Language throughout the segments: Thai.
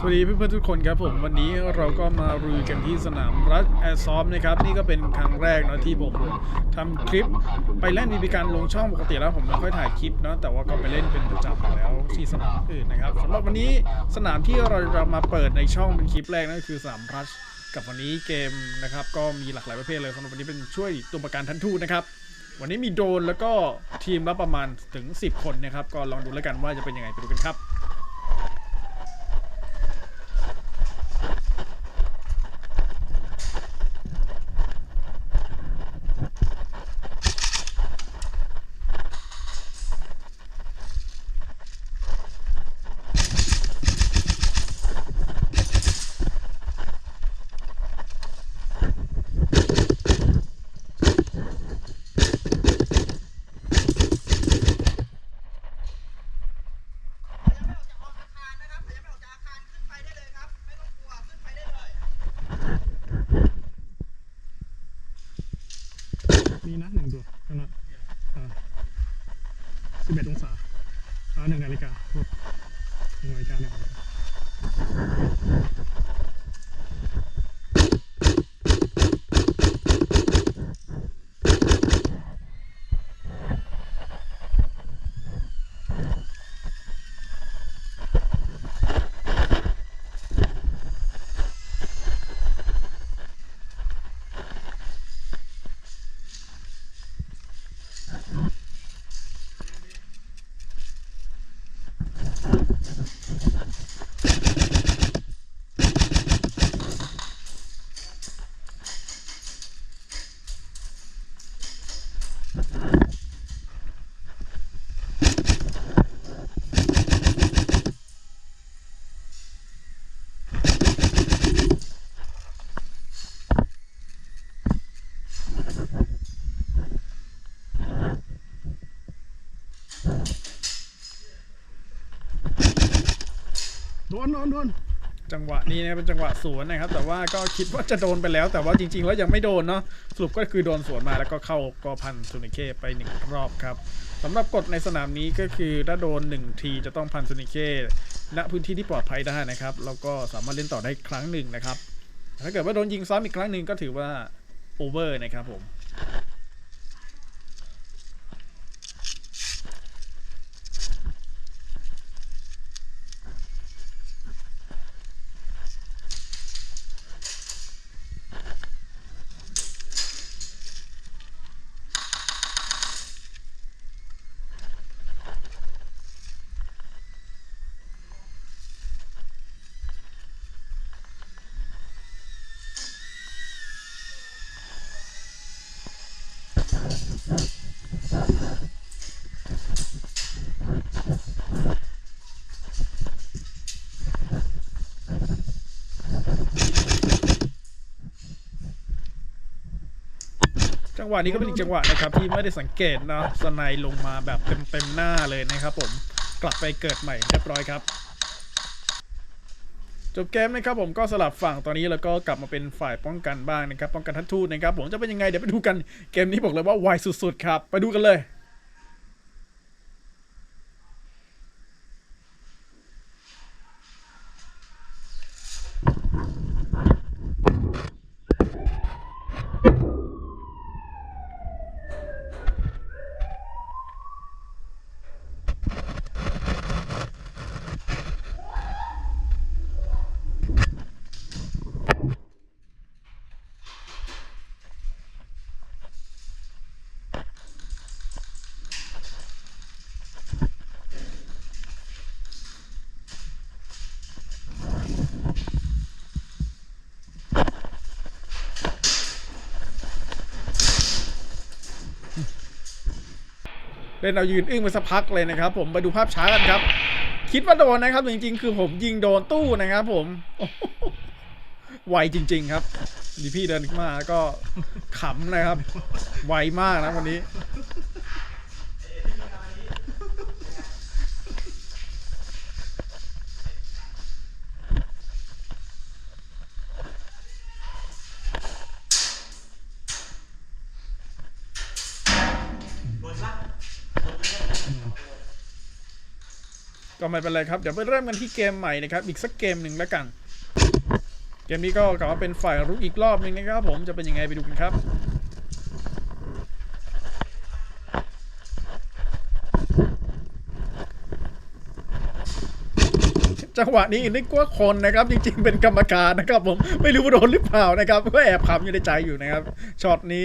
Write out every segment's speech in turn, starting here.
สวัสดีเพื่อนๆทุกคนครับผมวันนี้เราก็มาลุยกันที่สนามรัชแอร์ซอมนะครับนี่ก็เป็นครั้งแรกเนอะที่ผมทำคลิป ไปเล่นมีการลงช่องปกติแล้วผมไม่ค่อยถ่ายคลิปเนาะแต่ว่าก็ไปเล่นเป็นประจำอยู่แล้วที่สนามอื่นนะครับสำหรับวันนี้สนามที่เราจะมาเปิดในช่องเป็นคลิปแรกนั่นคือสนามรัชกับวันนี้เกมนะครับก็มีหลากหลายประเภทเลยสำหรับวันนี้เป็นช่วยตัวประกันทันทูนะครับวันนี้มีโดนแล้วก็ทีมละประมาณถึง 10 คนนะครับก็ลองดูแล้วกันว่าจะเป็นยังไงไปดูกันครับ 11องศาหนึ่งนาฬิกาหนึ่งนาฬิกาหน่งนาฬิกา ดนโดนจังหวะนี้นะครับเป็นจังหวะสวนนะครับ แต่ว่าก็คิดว่าจะโดนไปแล้ว แต่ว่าจริง ๆ แล้วยังไม่โดนเนาะสรุปก็คือโดนสวนมาแล้วก็เข้ากอพันซูนิเคไปหนึ่งรอบครับสำหรับกฎในสนามนี้ก็คือถ้าโดน 1 ทีจะต้องพันซูนิเคณพื้นที่ที่ปลอดภัยได้นะครับแล้วก็สามารถเล่นต่อได้ครั้งหนึ่งนะครับถ้าเกิดว่าโดนยิงซ้ำอีกครั้งหนึ่งก็ถือว่าโอเวอร์นะครับผม งหวะนี้ก็เป็นอีกจังหวะนะครับที่ไม่ได้สังเกตนะสไนลงมาแบบเต็มๆหน้าเลยนะครับผมกลับไปเกิดใหม่เรียบร้อยครับจบเกมนะครับผมก็สลับฝั่งตอนนี้แล้วก็กลับมาเป็นฝ่ายป้องกันบ้างนะครับป้องกันทัตทูนะครับผมจะเป็นยังไงเดี๋ยวไปดูกันเกมนี้บอกเลยว่าไวสุดๆครับ ไปดูกันเลย เล่นเอายืนอึ้งไปสักพักเลยนะครับ ผมไปดูภาพช้ากันครับ คิดว่าโดนนะครับ จริง ๆ คือผมยิงโดนตู้นะครับ ผมไวจริง ๆ ครับดีพี่เดินมาก็ขำนะครับ ไวมากนะวันนี้ ไม่เป็นไรครับ เดี๋ยวไปเริ่มกันที่เกมใหม่นะครับ อีกสักเกมหนึ่งแล้วกัน เกมนี้ก็กลับมาเป็นฝ่ายรุกอีกรอบหนึ่งนะครับ ผมจะเป็นยังไงไปดูกันครับจังหวะนี้นึกว่าคนนะครับ จริงๆเป็นกรรมการนะครับ ผมไม่รู้ว่าโดนหรือเปล่านะครับก็แอบขำอยู่ในใจอยู่นะครับช็อตนี้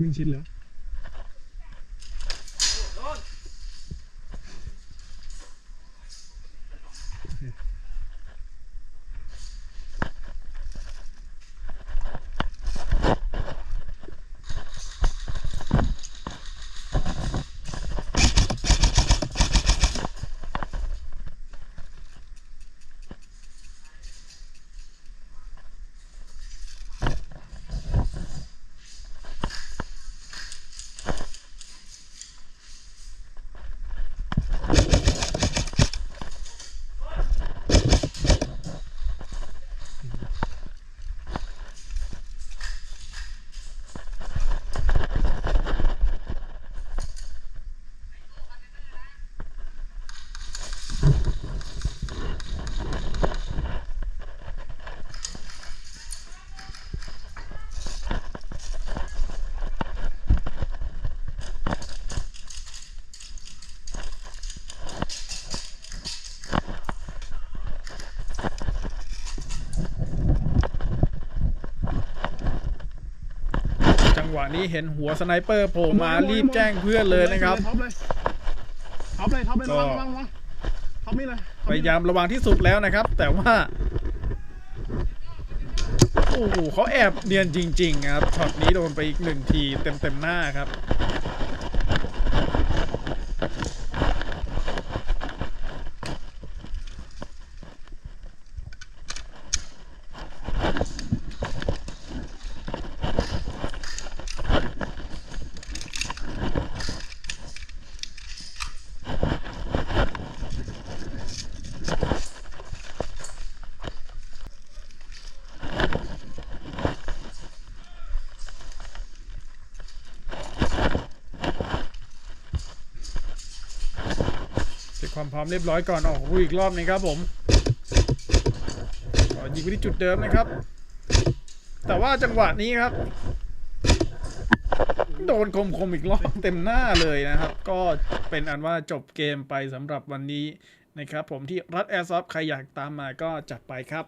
วิ่ นี้เห็นหัวสไนเปอร์โผล่มารีบแจ้งเพื่อนเลยนะครับท็อปเลยท็อปเลยท็อปเลยก็ระวังระวังระวังท็อปนี่เลยท็อปพนี่ยายามระวังที่สุดแล้วนะครับ แต่ว่าโอ้โหเขาแอบเนียนจริง ๆ ครับช็อตนี้โดนไปอีกหนึ่งทีเต็มๆหน้าครับ ความพร้อมเรียบร้อยก่อนออกรูอีกรอบหนึงครับผมก็ยิงไปที่จุดเดิมนะครับ แต่ว่าจังหวะนี้ครับ โดนคมคมๆอีกรอบเต็มหน้าเลยนะครับ ก็เป็นอันว่าจบเกมไปสำหรับวันนี้นะครับ ผมที่รัฐแอร์ซอฟใครอยากตามมาก็จัดไปครับ